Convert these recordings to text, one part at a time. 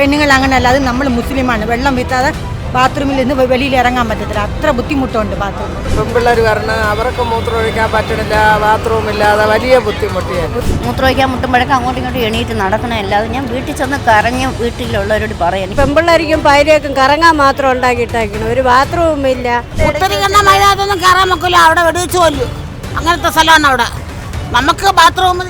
പെണ്ണുങ്ങൾ അങ്ങനെയല്ല അത് നമ്മൾ മുസ്ലിമാണ്. വെള്ളം വീത്താതെ ബാത്റൂമിൽ നിന്ന് വെളിയിൽ ഇറങ്ങാൻ പറ്റത്തില്ല. അത്ര ബുദ്ധിമുട്ടുണ്ട് ബാത്റൂം പെൺപിള്ളേർ വരണം അവർക്ക് മൂത്രം ഒഴിക്കാൻ പറ്റണില്ല ബാത്റൂം ഇല്ലാതെ വലിയ ബുദ്ധിമുട്ടിയാണ് മൂത്രമൊഴിക്കാൻ മുട്ടുമ്പോഴൊക്കെ അങ്ങോട്ടും ഇങ്ങോട്ടും എണീറ്റ് നടക്കണമല്ലാതെ ഞാൻ വീട്ടിൽ ചെന്ന് കറങ്ങി വീട്ടിലുള്ളവരോട് പറയാൻ പെമ്പിള്ളേരിക്കും പൈരേക്കും കറങ്ങാൻ മാത്രം ഉണ്ടാക്കിയിട്ടാക്കണം ഒരു ബാത്റൂം ഇല്ല. ഒത്തിരിക്കുന്ന മഴ അതൊന്നും കയറാൻ വെക്കില്ല. അവിടെ വെടിവെച്ച് കൊല്ലും. അങ്ങനത്തെ സ്ഥലമാണ് അവിടെ. നമുക്ക് ബാത്റൂം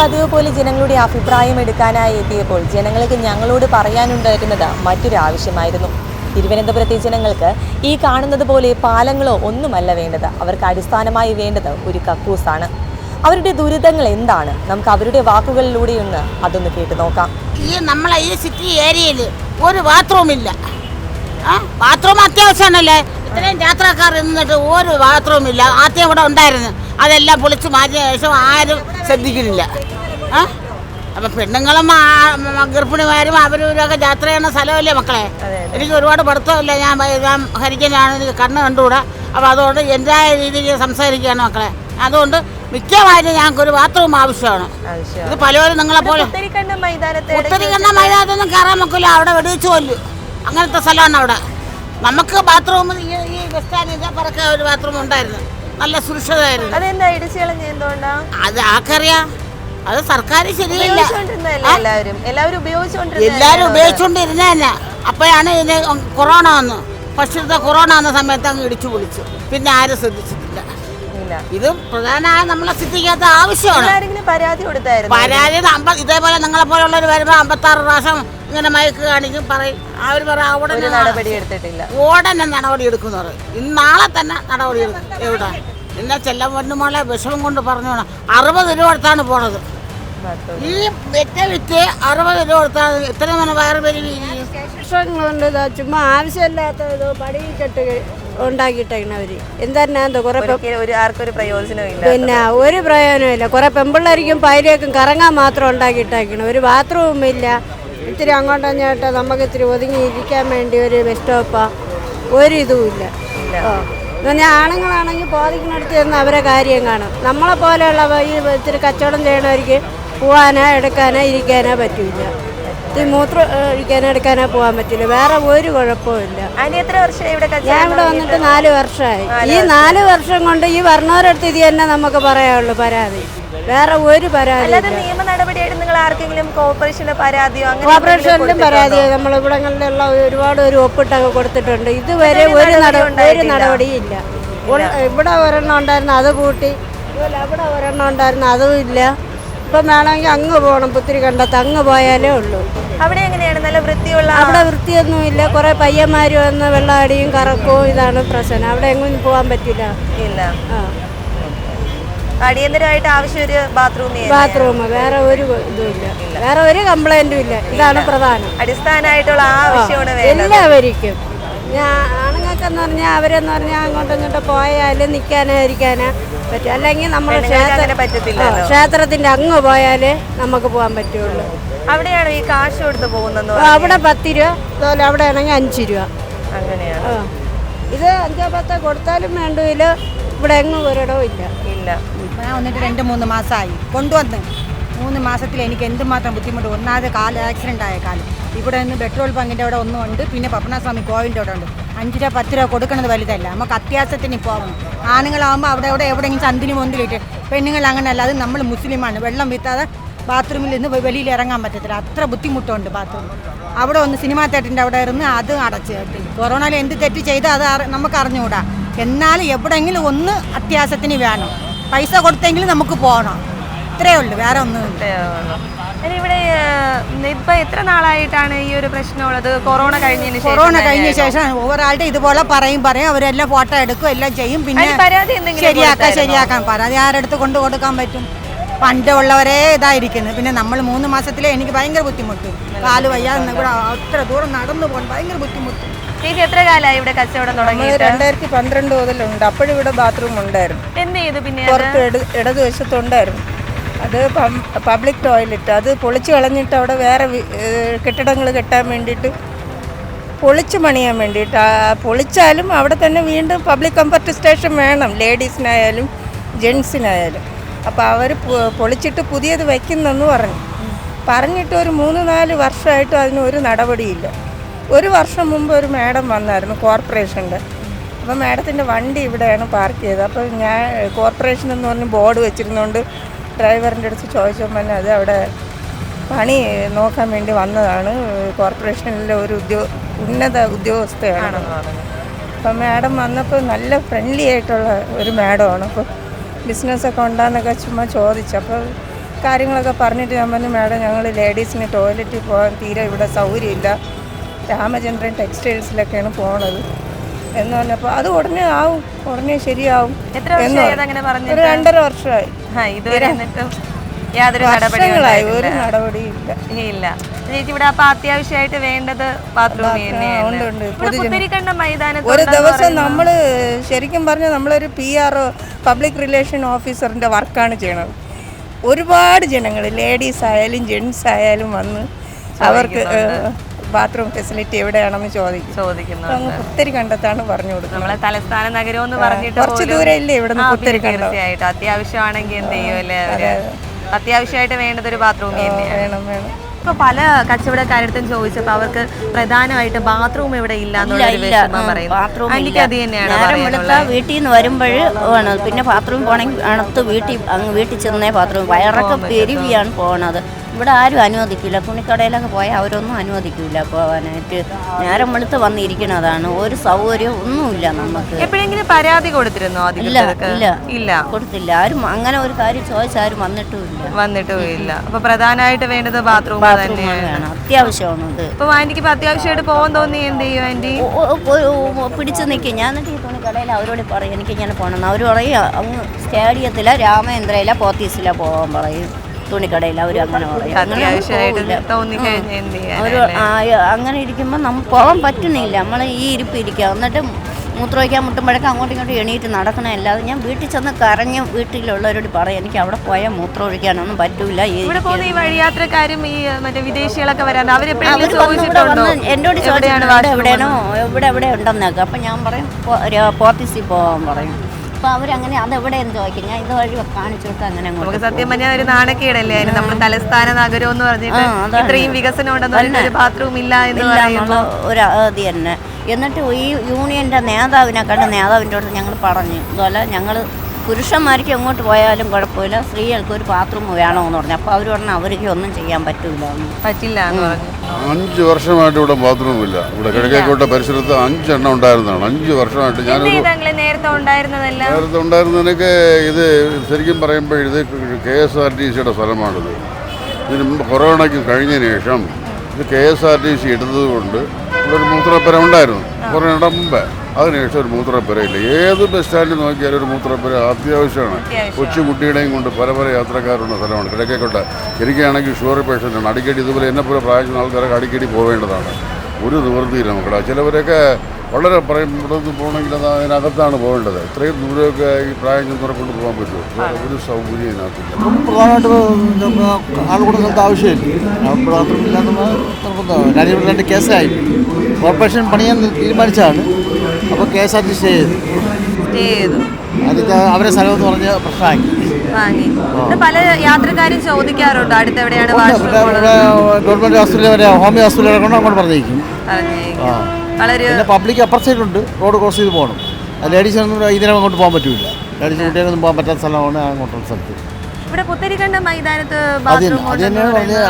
പതിവ് പോലെ ജനങ്ങളുടെ അഭിപ്രായം എടുക്കാനായി എത്തിയപ്പോൾ ജനങ്ങൾക്ക് ഞങ്ങളോട് പറയാനുണ്ടായിരുന്നത് മറ്റൊരു ആവശ്യമായിരുന്നു. തിരുവനന്തപുരത്തെ ജനങ്ങൾക്ക് ഈ കാണുന്നത് പോലെ പാലങ്ങളോ ഒന്നുമല്ല വേണ്ടത്. അവർക്ക് അടിസ്ഥാനമായി വേണ്ടത് ഒരു കക്കൂസാണ്. അവരുടെ ദുരിതങ്ങൾ എന്താണ്? നമുക്ക് അവരുടെ വാക്കുകളിലൂടെ ഒന്ന് അതൊന്ന് കേട്ടു നോക്കാം. ഈ നമ്മളെ ഈ സിറ്റി ഏരിയയിൽ ഒരു ബാത്റൂം ഇല്ല. ബാത്റൂം അത്യാവശ്യമാണല്ലേ? ഇത്രയും യാത്രക്കാർ നിന്നിട്ട് ഒരു ബാത്റൂം ഇല്ല. ആദ്യം ഇവിടെ ഉണ്ടായിരുന്നു. അതെല്ലാം പൊളിച്ച് മാറ്റിയ ശേഷം ആരും ശ്രദ്ധിക്കുന്നില്ല. ആ? അപ്പം പെണ്ണുങ്ങളും ഗർഭിണിമാരും അവരും ഇവരൊക്കെ യാത്ര ചെയ്യുന്ന സ്ഥലമല്ലേ മക്കളെ? എനിക്ക് ഒരുപാട് പഠിത്തമില്ല. ഞാൻ ഞാൻ ഹരിക്കനാണ് എനിക്ക് കണ്ണ് കണ്ടുകൂടാ. അപ്പോൾ അതുകൊണ്ട് എന്റെതായ രീതിയിൽ സംസാരിക്കുകയാണ് മക്കളെ. അതുകൊണ്ട് മിക്കവാറും ഞങ്ങൾക്ക് ഒരു ബാത്റൂം ആവശ്യമാണ്. ഇത് പലവരും നിങ്ങളെ പോലെ ഒത്തിരി കണ്ണ മൈതാനത്തൊന്നും കയറാൻ നോക്കില്ല അവിടെ വെടിവെച്ച് കൊല്ലും. അങ്ങനത്തെ സ്ഥലമാണ് അവിടെ. നമുക്ക് ബാത്റൂം ഈ ബസ് സ്റ്റാൻഡിന്റെ പറക്കെ ഒരു ബാത്റൂം ഉണ്ടായിരുന്നു. നല്ല സുരക്ഷിതമായിരുന്നു. അതെന്താ ഇടിച്ചു കളഞ്ഞ എന്തുകൊണ്ടാ? അത് ആർക്കറിയാം? അത് സർക്കാർ ശരിയല്ല. എല്ലാവരും? എല്ലാവരും ഉപയോഗിച്ചുകൊണ്ടിരുന്ന തന്നെ അപ്പോഴാണ് ഇതിന് കൊറോണ വന്നു. ഫസ്റ്റത്തെ കൊറോണ വന്ന സമയത്ത് അങ്ങ് ഇടിച്ചു പൊളിച്ചു. പിന്നെ ആരും ശ്രദ്ധിച്ചിട്ടില്ല. ഇത് പ്രധാനമായ നമ്മളെ ശ്രദ്ധിക്കാത്ത ആവശ്യമാണ്. പരാതി കൊടുത്തായിരുന്നു. പരാതി ഇതേപോലെ നിങ്ങളെ പോലുള്ളവർ വരുമ്പോൾ അമ്പത്താറ് പ്രാവശ്യം ഇങ്ങനെ മയക്ക് കാണിക്കും പറയും. അവർ പറയും ഉടനെ നടപടി എടുത്തിട്ടില്ല. ഉടനെ നടപടി എടുക്കുന്നവർ ഇന്ന് നാളെ തന്നെ നടപടി എടുക്കും. എവിടെ? എന്നെ ചെല്ലം പൊന്നുമോളെ വിഷമം കൊണ്ട് പറഞ്ഞു അറുപത് രൂപ എടുത്താണ് പോണത്. ഈ വെറ്റ വിറ്റ് അറുപത് രൂപ എടുത്താണ് ഇത്രയും മന വയറ് പെരുവി ചുമ്മാ ആവശ്യമില്ലാത്ത ഇത് പടി കുറെ ഒരു ആർക്കും ഒരു ഇല്ല പിന്നെ ഒരു പ്രയോജനമില്ല കുറെ പെമ്പിള്ളേരിക്കും പൈരേക്കും കറങ്ങാൻ മാത്രം ഉണ്ടാക്കിയിട്ടേക്കണം. ഒരു ബാത്റൂം ഇല്ല. ഇത്തിരി അങ്ങോട്ടും ഇങ്ങോട്ടും നമുക്ക് ഇത്തിരി ഒതുങ്ങി ഇരിക്കാൻ വേണ്ടി ഒരു ബെസ്റ്റോപ്പാ സ്റ്റോപ്പാ. ഒരു ഇതും എന്ന് ആണുങ്ങളാണെങ്കിൽ ബോധിക്കുന്നിടത്ത് ചെന്ന് അവരെ കാര്യം കാണും. നമ്മളെ പോലെയുള്ള ഈ ഇത്തിരി കച്ചവടം ചെയ്യണവർക്ക് പോകാനോ എടുക്കാനോ ഇരിക്കാനോ പറ്റില്ല ഇത്തിരി മൂത്രം ഒഴിക്കാനോ എടുക്കാനോ പോകാൻ പറ്റില്ല. വേറെ ഒരു കുഴപ്പമില്ല ഞാൻ ഇവിടെ വന്നിട്ട് നാല് വർഷമായി. ഈ നാല് വർഷം കൊണ്ട് ഈ വർണവരടുത്ത് ഇത് തന്നെ നമുക്ക് പറയാനുള്ളൂ പരാതി. വേറെ ഒരു പരാതി നിങ്ങൾ ആർക്കെങ്കിലും കോർപ്പറേഷന്റെ പരാതിയോ അങ്ങനെ കോർപ്പറേഷനിലും പരാതി നമ്മൾ ഇവിടങ്ങളിലുള്ള ഒരുപാട് ഒരു ഒപ്പിട്ടൊക്കെ കൊടുത്തിട്ടുണ്ട്. ഇതുവരെ ഒരു ഒരു നടപടിയില്ല. ഇല്ല. ഇവിടെ ഒരെണ്ണം ഉണ്ടായിരുന്നു അത് കൂട്ടി. അതുപോലെ അവിടെ ഒരെണ്ണം ഉണ്ടായിരുന്നു അതും ഇല്ല. ഇപ്പം വേണമെങ്കിൽ അങ്ങ് പോകണം പുത്തിരി കണ്ടത്ത് അങ്ങ് പോയാലേ ഉള്ളൂ. അവിടെ എങ്ങനെയാണ്? നല്ല വൃത്തിയുള്ള അവിടെ വൃത്തിയൊന്നുമില്ല കുറേ പയ്യന്മാർ വന്ന് വെള്ളാടിയും കറക്കവും ഇതാണ് പ്രശ്നം. അവിടെ എങ്ങും പോകാൻ പറ്റില്ല. ഇല്ല. ആ. അടിയന്തരമായിട്ട് ആവശ്യം ഒരു ബാത്റൂം ബാത്റൂം വേറെ ഒരു ഇതുമില്ല. വേറെ ഒരു കംപ്ലൈന്റും ഇല്ല. ഇതാണ് പ്രധാനം. അടിസ്ഥാനമായിട്ടുള്ള ആവശ്യമാണ് എല്ലാവർക്കും ഞാൻ ആണുങ്ങൾക്കെന്ന് പറഞ്ഞാൽ അവരെന്ന് പറഞ്ഞാൽ അങ്ങോട്ടും ഇങ്ങോട്ടും പോയാലും നിൽക്കാനോ ഇരിക്കാനോ പറ്റും. അല്ലെങ്കിൽ നമ്മൾ ക്ഷേത്രത്തിന്റെ അങ്ങ് പോയാലേ നമുക്ക് പോകാൻ പറ്റുള്ളൂ. അവിടെയാണ് ഈ കാശ് കൊടുത്ത് പോകുന്നത് അവിടെ പത്ത് രൂപ അതുപോലെ അവിടെ ആണെങ്കിൽ അഞ്ച് രൂപ. അങ്ങനെയാണ് ഇത് അഞ്ചോ പത്തോ കൊടുത്താലും വേണ്ടതില്ല ഇവിടെ എങ്ങും ഒരിടവും ഇല്ല. ഇല്ല. ഞാൻ വന്നിട്ട് രണ്ട് മൂന്ന് മാസമായി. കൊണ്ടുവന്ന്. മൂന്ന് മാസത്തിൽ എനിക്ക് എന്തുമാത്രം ബുദ്ധിമുട്ട്? ഒന്നാമത് കാൽ ആക്സിഡന്റ് ആയ കാലം. ഇവിടെ നിന്ന് പെട്രോൾ പങ്കിന്റെ അവിടെ ഒന്നും ഉണ്ട്. പിന്നെ പപ്പനാസ്വാമി കോവിന്റെ അവിടെ ഉണ്ട്. അഞ്ച് രൂപ പത്ത് രൂപ കൊടുക്കുന്നത് വലുതല്ല. നമുക്ക് അത്യാവശ്യത്തിന് പോകണം ആണുങ്ങളാകുമ്പോൾ അവിടെ അവിടെ എവിടെയെങ്കിലും ചന്തിന് മുന്തിലിട്ട് പെണ്ണുങ്ങൾ അങ്ങനെയല്ല അത് നമ്മൾ മുസ്ലിമാണ്. വെള്ളം വിത്താതെ ബാത്റൂമിൽ നിന്ന് വെളിയിൽ ഇറങ്ങാൻ പറ്റത്തില്ല. അത്ര ബുദ്ധിമുട്ടുണ്ട് ബാത്റൂം. അവിടെ ഒന്ന് സിനിമാ തിയേറ്ററിന്റെ അവിടെ ഇരുന്ന് അത് അടച്ച് കൊറോണയിൽ എന്ത് തെറ്റ് ചെയ്താൽ അത് നമുക്ക് അറിഞ്ഞുകൂടാ. എന്നാൽ എവിടെയെങ്കിലും ഒന്ന് അത്യാവശ്യത്തിന് വേണം. പൈസ കൊടുത്തെങ്കിലും നമുക്ക് പോകണം. ഇത്രയേ ഉള്ളൂ വേറെ ഒന്നും ഇവിടെ ഇപ്പൊ എത്ര നാളായിട്ടാണ് ഈ ഒരു പ്രശ്നമുള്ളത്? കൊറോണ കഴിഞ്ഞതിന് ശേഷം കൊറോണ കഴിഞ്ഞ? ശേഷം ഒരാളുടെ ഇതുപോലെ പറയും പറയും അവരെല്ലാം ഫോട്ടോ എടുക്കും എല്ലാം ചെയ്യും പിന്നെ പരാതി ശരിയാക്കാൻ? ശരിയാക്കാൻ പരാതി ആരെടുത്ത് കൊണ്ടു കൊടുക്കാൻ പറ്റും? പണ്ട് ഉള്ളവരെ ഇതായിരിക്കുന്നത് പിന്നെ നമ്മൾ മൂന്ന് മാസത്തിലെ എനിക്ക് ഭയങ്കര ബുദ്ധിമുട്ട്. കാൽ വയ്യാതെ കൂടെ അത്ര ദൂരം നടന്നു പോകാൻ ഭയങ്കര ബുദ്ധിമുട്ട്. ചേച്ചി എത്ര കാലമായി ഇവിടെ കച്ചവടം തുടങ്ങി രണ്ടായിരത്തി പന്ത്രണ്ട് മുതലുണ്ട്. അപ്പോഴും ഇവിടെ ബാത്റൂം ഉണ്ടായിരുന്നു. എന്ത് ചെയ്തു പിന്നെ? പുറത്ത് ഇടത് ഇടതുവശത്തുണ്ടായിരുന്നു. അത് പബ്ലിക് ടോയ്ലറ്റ്. അത് പൊളിച്ചു കളഞ്ഞിട്ട് അവിടെ വേറെ കെട്ടിടങ്ങൾ കെട്ടാൻ വേണ്ടിയിട്ട് പൊളിച്ചു പണിയാൻ വേണ്ടിയിട്ട്. പൊളിച്ചാലും അവിടെ തന്നെ വീണ്ടും പബ്ലിക് കംഫർട്ട് സ്റ്റേഷൻ വേണം. ലേഡീസിനായാലും ജെൻസിനായാലും. അപ്പോൾ അവർ പൊളിച്ചിട്ട് പുതിയത് വയ്ക്കുന്നെന്ന് പറഞ്ഞു. പറഞ്ഞിട്ട് ഒരു മൂന്ന് നാല് വർഷമായിട്ടും അതിന് ഒരു നടപടിയില്ല. ഒരു വർഷം മുമ്പ് ഒരു മാഡം വന്നായിരുന്നു കോർപ്പറേഷന്റെ അപ്പോൾ മാഡത്തിന്റെ വണ്ടി ഇവിടെയാണ് പാർക്ക് ചെയ്തത്. അപ്പോൾ ഞാൻ കോർപ്പറേഷൻ എന്ന് പറഞ്ഞ് ബോർഡ് വെച്ചിരുന്നുകൊണ്ട് ഡ്രൈവറിന്റെ അടുത്ത് ചോദിച്ചപ്പോൾ തന്നെ അത് അവിടെ പണി നോക്കാൻ വേണ്ടി വന്നതാണ്. കോർപ്പറേഷനിലെ ഒരു ഉദ്യോ ഉന്നത ഉദ്യോഗസ്ഥയാണ്. അപ്പം മാഡം വന്നപ്പോൾ നല്ല ഫ്രണ്ട്ലി ആയിട്ടുള്ള ഒരു മാഡമാണ്. അപ്പോൾ ബിസിനസ്സൊക്കെ ഉണ്ടാന്നൊക്കെ ചുമ്മാ ചോദിച്ചു. അപ്പോൾ കാര്യങ്ങളൊക്കെ പറഞ്ഞിട്ട് ഞാൻ പറഞ്ഞു മാഡം ഞങ്ങൾ ലേഡീസിന് ടോയ്ലറ്റിൽ പോകാൻ തീരെ ഇവിടെ സൗകര്യമില്ല. രാമചന്ദ്രൻ ടെക്സ്റ്റൈൽസിലൊക്കെയാണ് പോണത് എന്ന് പറഞ്ഞപ്പോൾ അത് ഉടനെ ആവും ഉടനെ ശരിയാവും. ഒരു രണ്ടര വർഷമായി. ഇതുവരെ യാതൊരു നടപടികളായി ഒരു നടപടി നടപടിയില്ല ഇല്ല. ചേച്ചി ഇവിടെ അപ്പൊ അത്യാവശ്യമായിട്ട് വേണ്ടത് ഒരു ദിവസം നമ്മൾ നമ്മൾ ശരിക്കും പറഞ്ഞാൽ നമ്മളൊരു പി ആർ പബ്ലിക് റിലേഷൻ ഓഫീസറിന്റെ വർക്കാണ് ചെയ്യണത്. ഒരുപാട് ജനങ്ങൾ ലേഡീസ് ആയാലും ജെൻസ് ആയാലും വന്ന് അവർക്ക് ബാത്റൂം ഫെസിലിറ്റി എവിടെയാണെന്ന് ചോദിക്കും ചോദിക്കുന്നു അപ്പൊ കണ്ടെത്താണ് പറഞ്ഞു കൊടുക്കുന്നത്. നമ്മളെ തലസ്ഥാന നഗരം എന്ന് പറഞ്ഞിട്ട് കുറച്ച് ദൂരം ഇല്ലേ ഇവിടെ തീർച്ചയായിട്ടും. അത്യാവശ്യമാണെങ്കിൽ എന്ത് ചെയ്യുമല്ലേ അത്യാവശ്യമായിട്ട് വേണ്ടത് ഒരു ബാത്റൂം വേണം വേണം. ഇപ്പൊ പല കച്ചവടക്കാരടുത്തും ചോദിച്ചപ്പോ അവർക്ക് പ്രധാനമായിട്ട് ബാത്റൂം ഇവിടെ ഇല്ല വീട്ടിൽ നിന്ന് വരുമ്പോൾ വേണം. പിന്നെ ബാത്റൂം പോണെങ്കിൽ അണത്ത് വീട്ടിൽ അങ്ങ് വീട്ടിൽ ചെന്നേ ബാത്റൂം വയറൊക്കെ പെരുവിയാണ് പോണത്. ഇവിടെ ആരും അനുവദിക്കില്ല തുണിക്കടയിലൊക്കെ പോയാൽ അവരൊന്നും അനുവദിക്കില്ല പോകാനായിട്ട് നേരം വെളുത്ത് വന്നിരിക്കുന്നതാണ് ഒരു സൗകര്യം ഒന്നുമില്ല നമുക്ക്. എപ്പോഴെങ്കിലും പരാതി കൊടുത്തിരുന്നോ ഇല്ല ഇല്ല. ഇല്ല. കൊടുത്തില്ല. ആരും അങ്ങനെ ഒരു കാര്യം ചോദിച്ചാരും വന്നിട്ടുമില്ല. വന്നിട്ടും ഇല്ല അപ്പൊ പ്രധാനമായിട്ട് വേണ്ടത് ബാത്റൂം തന്നെയാണ്. അത്യാവശ്യമാണ് ഇത്. ഇപ്പൊ ആന്റിക്ക് ഇപ്പൊ അത്യാവശ്യമായിട്ട് പോകാൻ തോന്നി. എന്ത് ചെയ്യും ആന്റി? പിടിച്ചു നിൽക്കും ഞാൻ എന്നിട്ട് ഈ തുണിക്കടയിൽ അവരോട് പറയും. എനിക്ക് ഇങ്ങനെ പോകണം അവർ പറയും അങ്ങ് സ്റ്റേഡിയത്തിലെ രാമേന്ദ്രയിലെ പോത്തീസിലെ പോകാൻ പറയും. തുണിക്കടയിൽ അവർ അങ്ങനെ പറയും. അങ്ങനെ ഇരിക്കുമ്പോൾ നമുക്ക് പോകാൻ പറ്റുന്നില്ല. നമ്മൾ ഈ ഇരിപ്പ് ഇരിക്കുക. എന്നിട്ട് മൂത്രമൊഴിക്കാൻ മുട്ടുമ്പോഴൊക്കെ അങ്ങോട്ടും ഇങ്ങോട്ടും എണീറ്റ് നടക്കണേ. അല്ലാതെ ഞാൻ വീട്ടിൽ ചെന്ന് കരഞ്ഞ് വീട്ടിലുള്ളവരോട് പറയാം എനിക്ക് അവിടെ പോയാൽ മൂത്രം ഒഴിക്കാനൊന്നും പറ്റൂല ഈ വഴിയാത്രക്കാരും ഈ മറ്റേ വിദേശികളൊക്കെ വരാൻ അവർ എന്നോട് എവിടെയാണ് ചോദിച്ചിട്ടുണ്ട് എവിടെയാണോ? എവിടെ എവിടെ ഉണ്ടെന്നൊക്കെ. അപ്പം ഞാൻ പറയും പോ- ഒരു പോത്തീസിൽ പോകാൻ പറയും. അപ്പോൾ അവരങ്ങനെ അതെവിടെയെന്ന് ചോദിക്കും ഞാൻ ഇതുവഴി കാണിച്ചു കൊടുത്ത് അങ്ങനെ അങ്ങോട്ട് നമുക്ക് സത്യം പറഞ്ഞാൽ ഒരു നാണക്കേടല്ലേ? അതിന് നമ്മൾ തലസ്ഥാന നഗരം എന്ന് പറഞ്ഞിട്ട് ആ, അതാണ്. ഇത്രയും വികസനം ഉണ്ടെന്ന് പറഞ്ഞിട്ട് ഒരു ബാത്റൂം ഇല്ല എന്ന് ഇല്ല എന്നുള്ള പറയുമ്പോൾ ഒരു ഇത് തന്നെ. എന്നിട്ട് ഈ യൂണിയന്റെ നേതാവിനെ കണ്ട നേതാവിന്റെ അടുത്ത് ഞങ്ങൾ പറഞ്ഞു ഇതുപോലെ ഞങ്ങൾ പുരുഷന്മാർക്ക് എങ്ങോട്ട് പോയാലും കുഴപ്പമില്ല. സ്ത്രീകൾക്ക് ഒരു ബാത്റൂം വേണമെന്ന് പറഞ്ഞു. അപ്പോൾ അവർ പറഞ്ഞു അവർക്ക് ഒന്നും ചെയ്യാൻ പറ്റൂല പറ്റില്ല എന്ന് പറഞ്ഞു. അഞ്ച് വർഷമായിട്ട് ഇവിടെ ബാത്റൂം ഇല്ല. ഇവിടെ കിഴക്കേക്കോട്ട പരിസരത്ത് അഞ്ചെണ്ണം ഉണ്ടായിരുന്നതാണ്. അഞ്ച് വർഷമായിട്ട് ഞാൻ നേരത്തെ ഉണ്ടായിരുന്നതിനൊക്കെ ഇത് ശരിക്കും പറയുമ്പോൾ ഇത് കെ എസ് ആർ ടി സിയുടെ സ്ഥലമാണിത്. ഇതിന് മുമ്പ് കൊറോണയ്ക്ക് കഴിഞ്ഞ ശേഷം ഇത് K S R T C എടുത്തതുകൊണ്ട് ഇവിടെ ഒരു മൂത്രപ്പരം ഉണ്ടായിരുന്നു. കൊറോണയുടെ മുമ്പ്. അതിനുശേഷം ഒരു മൂത്രപ്പുരയില്ല ഏത് ബസ് സ്റ്റാൻഡിൽ നോക്കിയാലും ഒരു മൂത്രപ്പുര അത്യാവശ്യമാണ്. കൊച്ചു കുട്ടിയുടെയും കൊണ്ട് പല പല യാത്രക്കാരുള്ള സ്ഥലമാണ്. കിടക്കേക്കോട്ടെ എനിക്കാണെങ്കിൽ ഷുഗർ പേഷ്യന്റാണ്. അടിക്കടി ഇതുപോലെ എന്നെപ്പോലെ പ്രായം ആൾക്കാരൊക്കെ അടിക്കടി പോവേണ്ടതാണ്. ഒരു നിവൃത്തിയില്ല മക്കളെ ചിലവരൊക്കെ വളരെ പറയും ഇവിടെ നിന്ന് പോകണമെങ്കിൽ അത് അതിനകത്താണ് പോകേണ്ടത്. ഇത്രയും ദൂരമൊക്കെ ഈ പ്രായം ചെന്നവരെ കൊണ്ട് പോകാൻ പറ്റുമോ? ഒരു സൗകര്യം ഇതിനകത്തില്ല. പ്രധാനമായിട്ട് സ്ഥലത്ത് ആവശ്യമില്ല. നിർബന്ധമാണ് കാര്യം രണ്ട് കേസായി കോർപ്പറേഷൻ പണിയാൻ തീരുമാനിച്ചതാണ്. അപ്പോൾ K S R T stay ചെയ്തു സ്റ്റേ ചെയ്തു. അതിന്റെ അവരെ സ്ഥലമെന്ന് പറഞ്ഞ് പ്രശ്നമാക്കി വാങ്ങി. പല യാത്രക്കാരും ചോദിക്കാറുണ്ട് അടുത്ത് എവിടെയാണ് ഗവൺമെന്റ് ഹോസ്പിറ്റലിൽ വരെ ഹോമിയോ ഹോസ്പിറ്റലിൽ കൊണ്ട് അങ്ങോട്ട് പറഞ്ഞേക്കും. പിന്നെ പബ്ലിക് അപ്പർ സൈഡ് ഉണ്ട് റോഡ് ക്രോസ് ചെയ്ത് പോകണം. ലേഡീസിനൊന്നും ഇതിനും അങ്ങോട്ട് പോകാൻ പറ്റില്ല ലേഡീസ് കുട്ടികൾക്കൊന്നും പോകാൻ പറ്റാത്ത സ്ഥലമാണ് അങ്ങോട്ടുള്ള സ്ഥലത്ത്. ഇവിടെ പുത്തരിക്കണ്ട മൈതാനത്ത്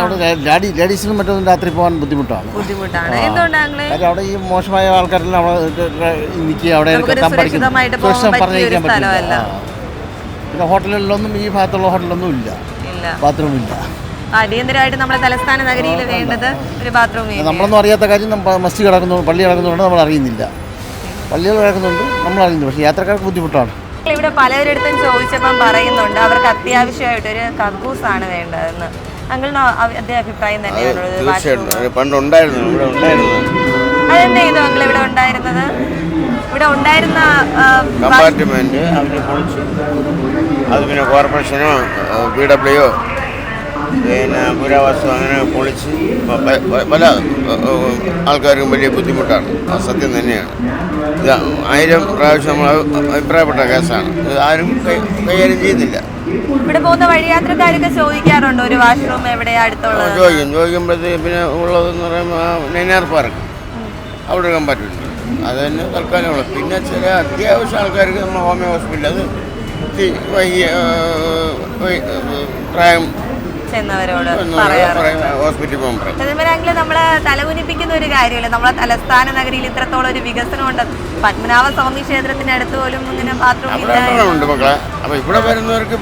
അവിടെ ലേഡി ലേഡീസിനും മറ്റൊന്നും രാത്രി പോകാൻ ബുദ്ധിമുട്ടാണ്. ബുദ്ധിമുട്ടാണ്. ആ. അവിടെ ഈ മോശമായ ആൾക്കാരെല്ലാം അവിടെ നിൽക്കുക അവിടെ പറഞ്ഞിരിക്കാൻ പറ്റില്ല. പിന്നെ ഹോട്ടലുകളിലൊന്നും ഈ ഭാഗത്തുള്ള ഹോട്ടലൊന്നും ഇല്ല. ബാത്റൂം ഇല്ല. അടിയന്തരമായിട്ട് നമ്മുടെ തലസ്ഥാന നഗരിയിൽ വേണ്ടത് ഒരു ബാത്റൂം നമ്മളൊന്നും അറിയാത്ത കാര്യം മസ്തി കിടക്കുന്നു പള്ളി കിടക്കുന്നുണ്ട് നമ്മൾ അറിയുന്നില്ല പള്ളികൾ കിടക്കുന്നുണ്ട് നമ്മൾ അറിയുന്നു പക്ഷേ യാത്രക്കാർക്ക് ബുദ്ധിമുട്ടാണ്. ഇവിടെ പലവരിടത്തും ചോദിച്ചപ്പം പറയുന്നുണ്ട്. അവർക്ക് അത്യാവശ്യമായിട്ട് ഒരു കക്കൂസാണ് വേണ്ടതെന്ന്. അങ്കിളിന് അതേ അഭിപ്രായം തന്നെയാണുള്ളത് തീർച്ചയായിട്ടും. അത് പണ്ട് ഉണ്ടായിരുന്നു. ഇവിടെ ഉണ്ടായിരുന്നു. അതെന്താ ചെയ്തു അങ്കിൾ ഇവിടെ ഉണ്ടായിരുന്നത്? ഇവിടെ ഉണ്ടായിരുന്ന കമ്പാർട്ട്മെന്റ് അത് പിന്നെ കോർപ്പറേഷനോ പി ഡബ്ല്യു പിന്നെ പുരാവസ്തു അങ്ങനെ പൊളിച്ച് പല ആൾക്കാർക്കും വലിയ ബുദ്ധിമുട്ടാണ്. സത്യം തന്നെയാണ്. ഇത് ആയിരം പ്രാവശ്യം നമ്മൾ അഭിപ്രായപ്പെട്ട കേസാണ്. ഇത് ആരും കൈകാര്യം ചെയ്യുന്നില്ല. ഇവിടെ പോകുന്ന വഴിയാത്രക്കാരൊക്കെ ചോദിക്കാറുണ്ടോ? ഒരു വാഷ്റൂം എവിടെയാ അടുത്തുള്ളത്? ചോദിക്കും. ചോദിക്കുമ്പോഴത്തേക്ക് പിന്നെ ഉള്ളതെന്ന് പറയുമ്പോൾ നെയ്നാർ പാർക്ക്. അവിടെ എടുക്കാൻ പറ്റില്ല. അത് തന്നെ തൽക്കാലമുള്ള. പിന്നെ ചില അത്യാവശ്യ ആൾക്കാർക്ക് നമ്മൾ ഹോമിയോ ഹോസ്പിറ്റൽ അത് പ്രായം ചെന്നവരോട് പറയാറുണ്ട് നമ്മളെ തലകുനിപ്പിക്കുന്ന ഒരു കാര്യമല്ല. നമ്മളെ തലസ്ഥാന നഗരിയിൽ ഇത്രത്തോളം ഒരു വികസനം ഉണ്ട് പത്മനാഭ സ്വാമി ക്ഷേത്രത്തിനടുത്ത് പോലും ഇങ്ങനെ ബാത്റൂം മക്കളെ. അപ്പോൾ ഇവിടെ വരുന്നവർക്ക്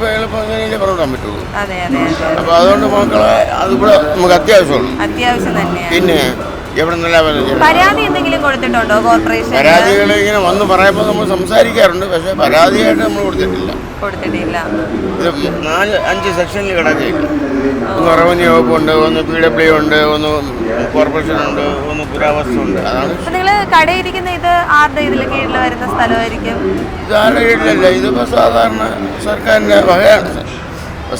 അതെ അതെ അപ്പോൾ അതുകൊണ്ട് മക്കളെ അതിവിടെ നമുക്ക് അത്യാവശ്യമാണ് അത്യാവശ്യം തന്നെയാണ്. പിന്നെ പരാതി എന്തെങ്കിലും കൊടുത്തിട്ടുണ്ടോ കോർപ്പറേഷൻ പരാതികൾ ഇങ്ങനെ വന്ന് പറയുമ്പോൾ നമ്മൾ സംസാരിക്കാറുണ്ട്. പക്ഷേ പരാതിയായിട്ട് നമ്മൾ കൊടുത്തിട്ടില്ല. കൊടുത്തിട്ടില്ല. നാല് അഞ്ച് സെക്ഷനിൽ കിടക്കുകയില്ല ഒന്ന് റവന്യൂ വകുപ്പുണ്ട് ഒന്ന് പി ഡബ്ല്യു ഉണ്ട് ഒന്ന് കോർപ്പറേഷൻ ഉണ്ട് ഒന്ന് പുരാവസ്തു ഉണ്ട്. അതാണ് നിങ്ങൾ നിങ്ങൾ കടയിരിക്കുന്ന ഇത് ആരുടെ ഇതിൽ കീഴിൽ വരുന്ന സ്ഥലമായിരിക്കും? ഇതാരുടെ കീഴിലല്ല ഇതിപ്പോൾ സാധാരണ സർക്കാരിന്റെ വകയാണ്.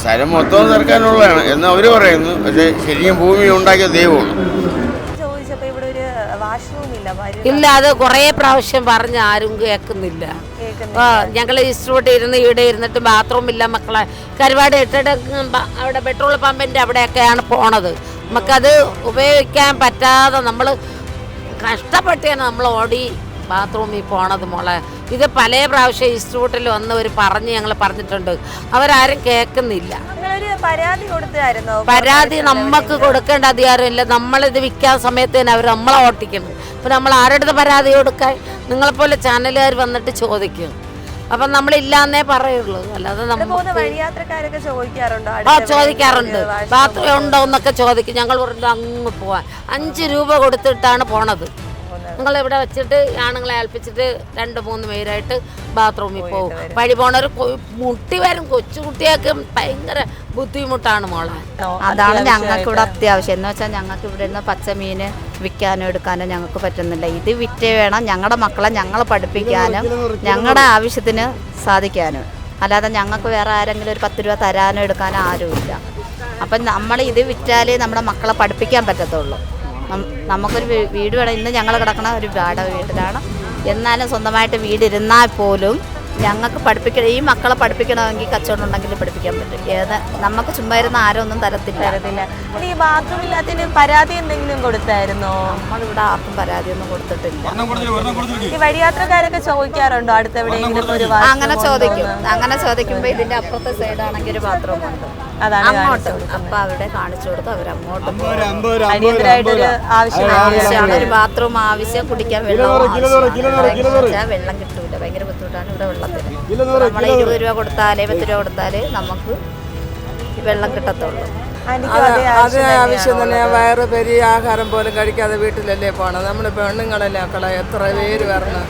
സ്ഥലം മൊത്തം സർക്കാരിനുള്ളതാണ് എന്ന് അവർ പറയുന്നു. പക്ഷേ ശരിക്കും ഭൂമി ഉണ്ടാക്കിയ ദൈവമാണ് ഇല്ല അത് കുറേ പ്രാവശ്യം പറഞ്ഞ് ആരും കേൾക്കുന്നില്ല. ഞങ്ങൾ ഇഷ്ടപ്പെട്ട് ഇരുന്ന് ഇവിടെ ഇരുന്നിട്ട് ബാത്റൂം ഇല്ല മക്കളെ. കരുവാട് ഇട്ടിട്ട് അവിടെ പെട്രോൾ പമ്പിന്റെ അവിടെയൊക്കെയാണ് പോണത്. നമുക്കത് ഉപയോഗിക്കാൻ പറ്റാതെ നമ്മൾ കഷ്ടപ്പെട്ടാണ് നമ്മൾ ഓടി ബാത്റൂമിൽ പോണത് മോളെ. ഇത് പല പ്രാവശ്യം ഇൻസ്റ്റിറ്റ്യൂട്ടിൽ ഒരു പറഞ്ഞ് ഞങ്ങൾ പറഞ്ഞിട്ടുണ്ട്. അവരാരും കേൾക്കുന്നില്ല. പരാതി കൊടുത്തായിരുന്നോ? പരാതി നമുക്ക് കൊടുക്കേണ്ട അധികാരമില്ല. നമ്മളിത് വിൽക്കാൻ സമയത്ത് തന്നെ അവർ നമ്മളെ ഓട്ടിക്കണം അപ്പം നമ്മൾ ആരുടെ പരാതി കൊടുക്കാൻ? നിങ്ങളെപ്പോലെ ചാനലുകാർ വന്നിട്ട് ചോദിക്കും. അപ്പം നമ്മളില്ലാന്നേ പറയുള്ളൂ. അല്ലാതെ നമ്മൾ വഴിയാത്രക്കാരൊക്കെ ചോദിക്കാറുണ്ടോ? ആ ചോദിക്കാറുണ്ട്. ബാത്റൂം ഉണ്ടോ എന്നൊക്കെ ചോദിക്കും. ഞങ്ങൾ പറഞ്ഞു അങ്ങ് പോവാൻ അഞ്ച് രൂപ കൊടുത്തിട്ടാണ് പോണത്. നിങ്ങൾ ഇവിടെ വെച്ചിട്ട് ആണുങ്ങളെ ഏൽപ്പിച്ചിട്ട് രണ്ട് മൂന്ന് പേരായിട്ട് ബാത്റൂമിൽ പോകും. വഴി പോണവർ മുട്ടി വരും. കൊച്ചുകുട്ടിയൊക്കെ ഭയങ്കര ബുദ്ധിമുട്ടാണ് മോളെ. അതാണ് ഞങ്ങൾക്ക് ഇവിടെ അത്യാവശ്യം. എന്ന് വെച്ചാൽ ഞങ്ങൾക്ക് ഇവിടെ നിന്ന് പച്ചമീൻ വിൽക്കാനോ എടുക്കാനോ ഞങ്ങൾക്ക് പറ്റുന്നില്ല. ഇത് വിറ്റ് വേണം ഞങ്ങളുടെ മക്കളെ ഞങ്ങൾ പഠിപ്പിക്കാനും ഞങ്ങളുടെ ആവശ്യത്തിന് സാധിക്കാനും. അല്ലാതെ ഞങ്ങൾക്ക് വേറെ ആരെങ്കിലും ഒരു പത്ത് രൂപ തരാനോ എടുക്കാനോ ആരുമില്ല. അപ്പം നമ്മൾ ഇത് വിറ്റാലേ നമ്മുടെ മക്കളെ പഠിപ്പിക്കാൻ പറ്റത്തുള്ളൂ. നമുക്കൊരു വീട് വേണം. ഇന്ന് ഞങ്ങൾ കിടക്കണ ഒരു വാടക വീട്ടിലാണ്. എന്നാലും സ്വന്തമായിട്ട് വീടിരുന്നാൽ പോലും ഞങ്ങൾക്ക് പഠിപ്പിക്കണം ഈ മക്കളെ പഠിപ്പിക്കണമെങ്കിൽ കച്ചവടം ഉണ്ടെങ്കിൽ പഠിപ്പിക്കാൻ പറ്റും. ഏത് നമുക്ക് ചുമ്മാ ഇരുന്ന് ആരും ഒന്നും തരത്തില്ല. തരത്തില്ല. ഈ ബാത്റൂം ഇല്ലാത്തതിന് പരാതി എന്തെങ്കിലും കൊടുത്തായിരുന്നോ? നമ്മളിവിടെ ആർക്കും പരാതി ഒന്നും കൊടുത്തിട്ടില്ല. ഈ വഴിയാത്രക്കാരൊക്കെ ചോദിക്കാറുണ്ടോ? അടുത്ത് എവിടെയെങ്കിലും ഒരു അങ്ങനെ ചോദിക്കും. അങ്ങനെ ചോദിക്കുമ്പോൾ ഇതിന്റെ അപ്പുറത്തെ സൈഡാണെങ്കിൽ ഒരു ബാത്റൂം ഉണ്ട്. അങ്ങോട്ട്. അപ്പൊ അവിടെ കാണിച്ചു കൊടുത്ത് അവർ അങ്ങോട്ട് അടിയന്തരമായിട്ടൊരു ആവശ്യം ആവശ്യമാണ്. ഒരു ബാത്റൂം ആവശ്യം കുടിക്കാൻ വെള്ളം. വെള്ളം കിട്ടൂല. ഭയങ്കര ബുദ്ധിമുട്ടാണ് ഇവിടെ വെള്ളത്തിന് നമ്മൾ ഇരുപത് രൂപ കൊടുത്താലേ പത്ത് രൂപ കൊടുത്താലേ നമുക്ക് ഈ വെള്ളം കിട്ടത്തുള്ളൂ. അത് ആവശ്യം തന്നെ വയറ് പെരിയ ആഹാരം പോലും കഴിക്കാതെ വീട്ടിലല്ലേ പോകണം നമ്മൾ പെണ്ണുങ്ങളല്ലേ മക്കളെ? എത്ര പേര് വരണം?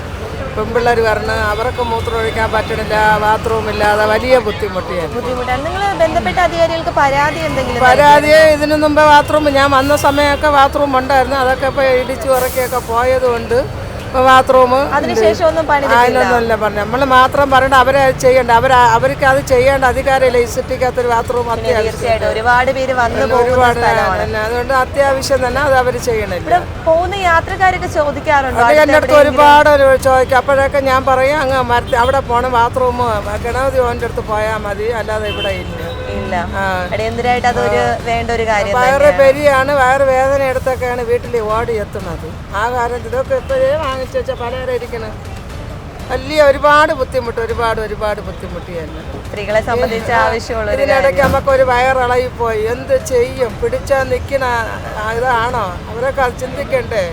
പെൺപിള്ളേർ വരണം അവർക്ക് മൂത്രം ഒഴിക്കാൻ പറ്റണില്ല ബാത്റൂം ഇല്ലാതെ വലിയ ബുദ്ധിമുട്ടിയാണ്. ബുദ്ധിമുട്ടാണ്. നിങ്ങൾ ബന്ധപ്പെട്ട അധികാരികൾക്ക് പരാതി എന്തെങ്കിലും പരാതി ഇതിനു മുമ്പ് ബാത്റൂം ഞാൻ വന്ന സമയമൊക്കെ ബാത്റൂം ഉണ്ടായിരുന്നു. അതൊക്കെ ഇപ്പോൾ ഇടിച്ചു ഉറക്കിയൊക്കെ പോയതുകൊണ്ട് ബാത്റൂം അതിനുശേഷം ഒന്നും പണി അതിനൊന്നുമല്ല പറഞ്ഞു. നമ്മൾ മാത്രം പറയണ്ട അവരെ ചെയ്യണ്ട. അവർ അവർക്ക് അത് ചെയ്യേണ്ട അധികാരമില്ല ഈ സിറ്റിക്കകത്ത് സിറ്റിക്കകത്തൊരു ബാത്റൂം തീർച്ചയായിട്ടും ഒരുപാട് പേര് വന്നു ഒരുപാട് അതുകൊണ്ട് അത്യാവശ്യം തന്നെ അത് അവർ ചെയ്യണില്ല. പോകുന്ന യാത്രക്കാരൊക്കെ ചോദിക്കാറുണ്ട്? അത് അടുത്ത് എന്റെ അടുത്ത് ഒരുപാട് ഒരു ചോദിക്കും. അപ്പോഴൊക്കെ ഞാൻ പറയും അങ്ങ് അവിടെ പോകണം ബാത്റൂം ഗണപതി ഓന്റെ അടുത്ത് പോയാൽ മതി. അല്ലാതെ ഇവിടെ ഇല്ല. ഇല്ല. അടിയന്തരമായിട്ട് അതൊരു വേണ്ട ഒരു കാര്യം വയറ്. പെരിയാണ് വയറ് വേദന എടുത്തൊക്കെയാണ് വീട്ടിൽ ഓടി എത്തുന്നത്. ആ കാലത്ത് ഇതൊക്കെ എപ്പോഴേ വാങ്ങിച്ചു വെച്ചാൽ പലരും ഇരിക്കണം. വലിയ ഒരുപാട് ബുദ്ധിമുട്ട് ഒരുപാട് ഒരുപാട് ബുദ്ധിമുട്ടിയല്ല സ്ത്രീകളെ സംബന്ധിച്ച് ആവശ്യമുള്ള ഇതിനിടയ്ക്ക് നമുക്ക് ഒരു വയറിളകി പോയി. എന്ത് ചെയ്യും? പിടിച്ചാൽ നിൽക്കണ ഇതാണോ? അവരൊക്കെ അത് ചിന്തിക്കണ്ടേ?